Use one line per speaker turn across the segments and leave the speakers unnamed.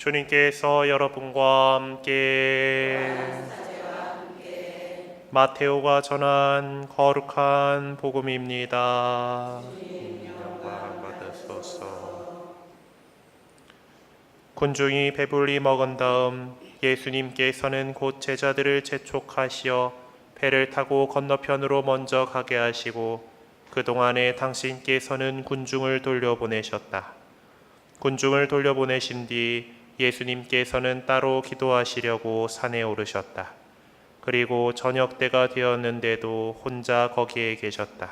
주님께서 여러분과 함께 마테오가 전한 거룩한 복음입니다. 군중이 배불리 먹은 다음 예수님께서는 곧 제자들을 재촉하시어 배를 타고 건너편으로 먼저 가게 하시고 그동안에 당신께서는 군중을 돌려보내셨다. 군중을 돌려보내신 뒤 예수님께서는 따로 기도하시려고 산에 오르셨다. 그리고 저녁 때가 되었는데도 혼자 거기에 계셨다.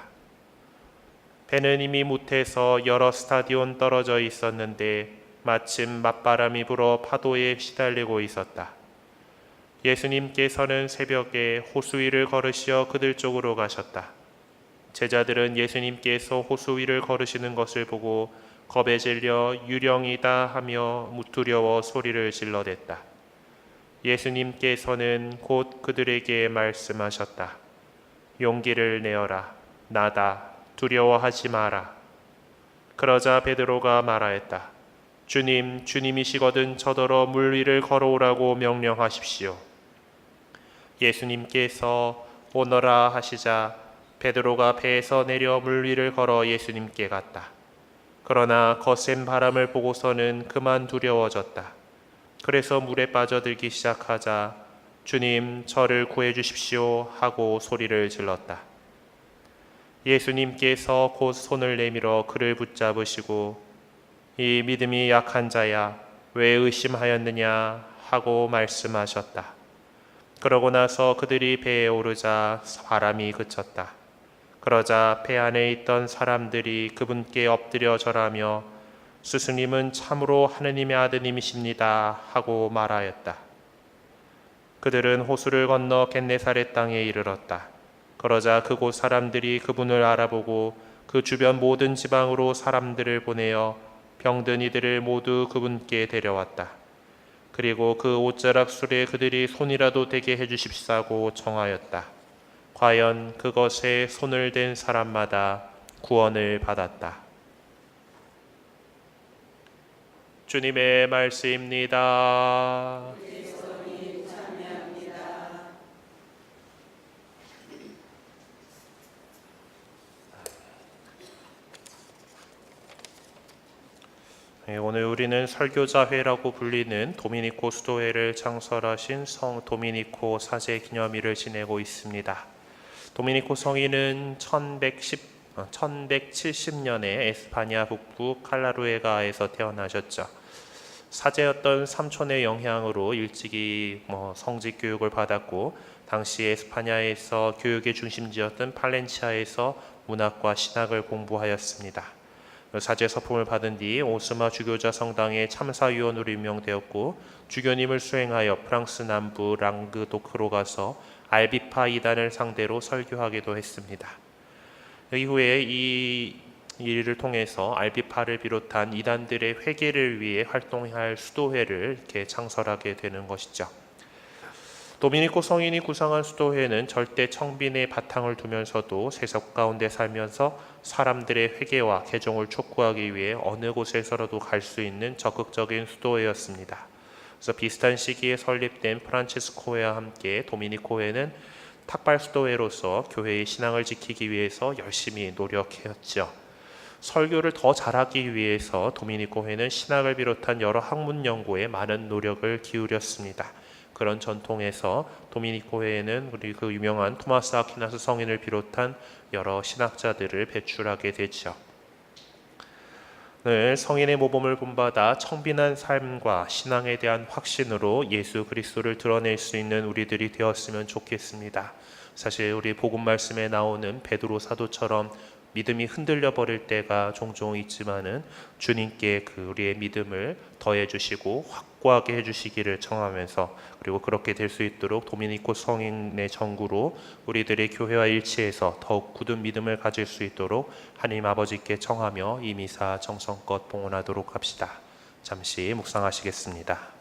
배는 이미 못해서 여러 스타디온 떨어져 있었는데 마침 맞바람이 불어 파도에 시달리고 있었다. 예수님께서는 새벽에 호수 위를 걸으시어 그들 쪽으로 가셨다. 제자들은 예수님께서 호수 위를 걸으시는 것을 보고 겁에 질려 유령이다 하며 무두려워 소리를 질러댔다. 예수님께서는 곧 그들에게 말씀하셨다. 용기를 내어라. 나다. 두려워하지 마라. 그러자 베드로가 말하였다. 주님, 주님이시거든 저더러 물 위를 걸어오라고 명령하십시오. 예수님께서 오너라 하시자 베드로가 배에서 내려 물 위를 걸어 예수님께 갔다. 그러나 거센 바람을 보고서는 그만 두려워졌다. 그래서 물에 빠져들기 시작하자 주님 저를 구해 주십시오 하고 소리를 질렀다. 예수님께서 곧 손을 내밀어 그를 붙잡으시고 이 믿음이 약한 자야 왜 의심하였느냐 하고 말씀하셨다. 그러고 나서 그들이 배에 오르자 바람이 그쳤다. 그러자 배 안에 있던 사람들이 그분께 엎드려 절하며 스승님은 참으로 하느님의 아드님이십니다 하고 말하였다. 그들은 호수를 건너 겟네사렛 땅에 이르렀다. 그러자 그곳 사람들이 그분을 알아보고 그 주변 모든 지방으로 사람들을 보내어 병든 이들을 모두 그분께 데려왔다. 그리고 그 옷자락 술에 그들이 손이라도 대게 해주십사고 청하였다. 과연 그것에 손을 댄 사람마다 구원을 받았다. 주님의 말씀입니다. 네, 오늘 우리는 설교자회라고 불리는 도미니코 수도회를 창설하신 성 도미니코 사제 기념일을 지내고 있습니다. 도미니코 성인은 1110, 1170년에 에스파냐 북부 칼라루에가에서 태어나셨죠. 사제였던 삼촌의 영향으로 일찍이 뭐 성직 교육을 받았고 당시 에스파냐에서 교육의 중심지였던 팔렌치아에서 문학과 신학을 공부하였습니다. 사제 서품을 받은 뒤 오스마 주교자 성당의 참사위원으로 임명되었고 주교님을 수행하여 프랑스 남부 랑그도크로 가서 알비파 이단을 상대로 설교하기도 했습니다. 이후에 이 일을 통해서 알비파를 비롯한 이단들의 회개를 위해 활동할 수도회를 창설하게 되는 것이죠. 도미니코 성인이 구상한 수도회는 절대 청빈의 바탕을 두면서도 세속 가운데 살면서 사람들의 회개와 개종을 촉구하기 위해 어느 곳에서라도 갈 수 있는 적극적인 수도회였습니다. 그래서 비슷한 시기에 설립된 프란치스코회와 함께 도미니코회는 탁발 수도회로서 교회의 신앙을 지키기 위해서 열심히 노력했죠. 설교를 더 잘하기 위해서 도미니코회는 신학을 비롯한 여러 학문 연구에 많은 노력을 기울였습니다. 그런 전통에서 도미니코회에는 우리 그 유명한 토마스 아퀴나스 성인을 비롯한 여러 신학자들을 배출하게 되죠. 늘 성인의 모범을 본받아 청빈한 삶과 신앙에 대한 확신으로 예수 그리스도를 드러낼 수 있는 우리들이 되었으면 좋겠습니다. 사실 우리 복음 말씀에 나오는 베드로 사도처럼 믿음이 흔들려 버릴 때가 종종 있지만은 주님께 그 우리의 믿음을 더해 주시고 확고하게 해 주시기를 청하면서 그리고 그렇게 될 수 있도록 도미니코 성인의 정구로 우리들의 교회와 일치해서 더욱 굳은 믿음을 가질 수 있도록 하나님 아버지께 청하며 이 미사 정성껏 봉헌하도록 합시다. 잠시 묵상하시겠습니다.